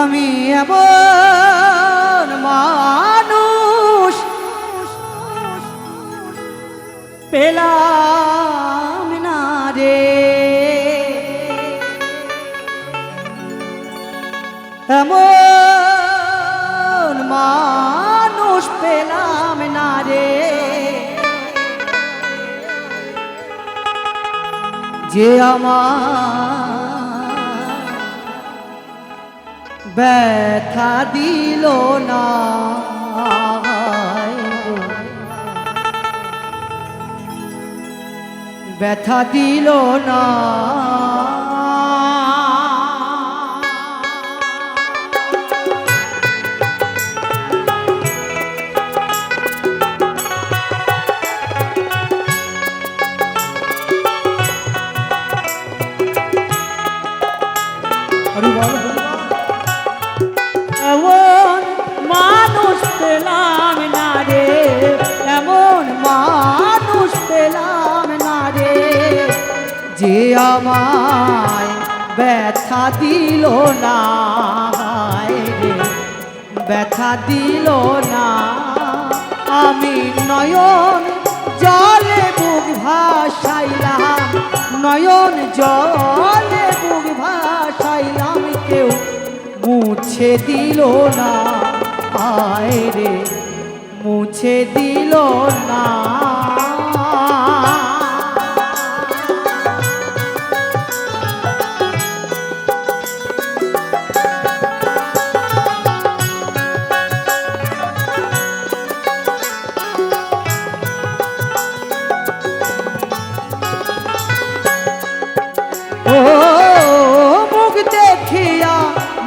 আমি এমন মানুষ পেলাম না রে। এমন মানুষ পেলাম না রে। যে আমার ব্যথা দিল না। ব্যথা দিল না। এমন মানুষ পেলাম না রে, এমন মানুষ পেলাম না রে। যে আমায় ব্যথা দিল না ব্যথা দিল না। আমি নয়ন জলে বুক ভাসাইলাম, নয়ন জলে বুক কেউ মুছে দিল না আয় রে মুছে দিল না।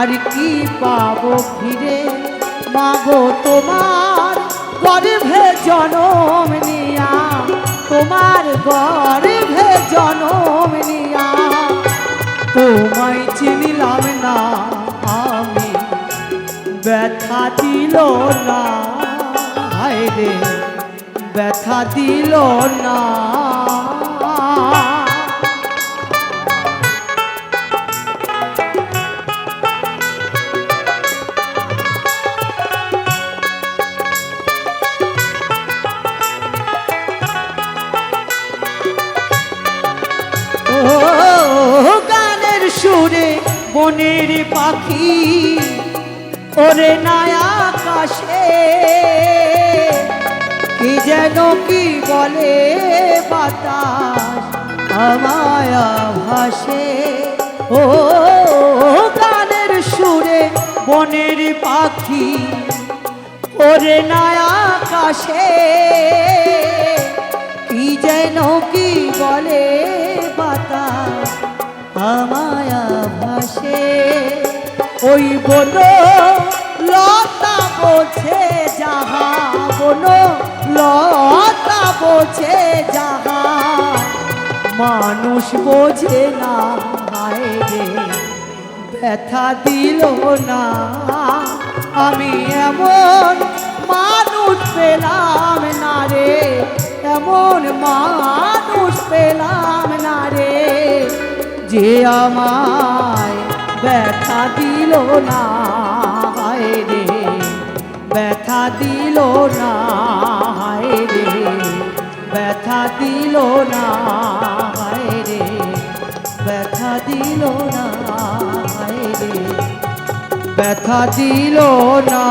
আর কি পাবো ফিরে? মাগো, তোমার গর্ভে জনম নিয়া, তোমার গর্ভে জনম নিয়া। তোমায় চিনিলাম না আমি, ব্যথা দিল না। রে, ব্যথা দিল না। সুরে বনের পাখি, ওরে নায়া আকাশে। কি যেন কি বলে বাতাস আমায় ভাসে। ও গানের সুরে বনের পাখি, ওরে নায়া আকাশে। কি যেন কি বলে আমায় ভাসে, ওই বন লতা বোঝে যাহা বন, লতা বোঝে যাহা। মানুষ বোঝে না হায় রে ব্যথা দিল না। আমি এমন যে আমায় ব্যথা দিল না রে, ব্যথা দিল না রে, ব্যথা দিল না রে, ব্যথা দিল না রে, ব্যথা দিল না।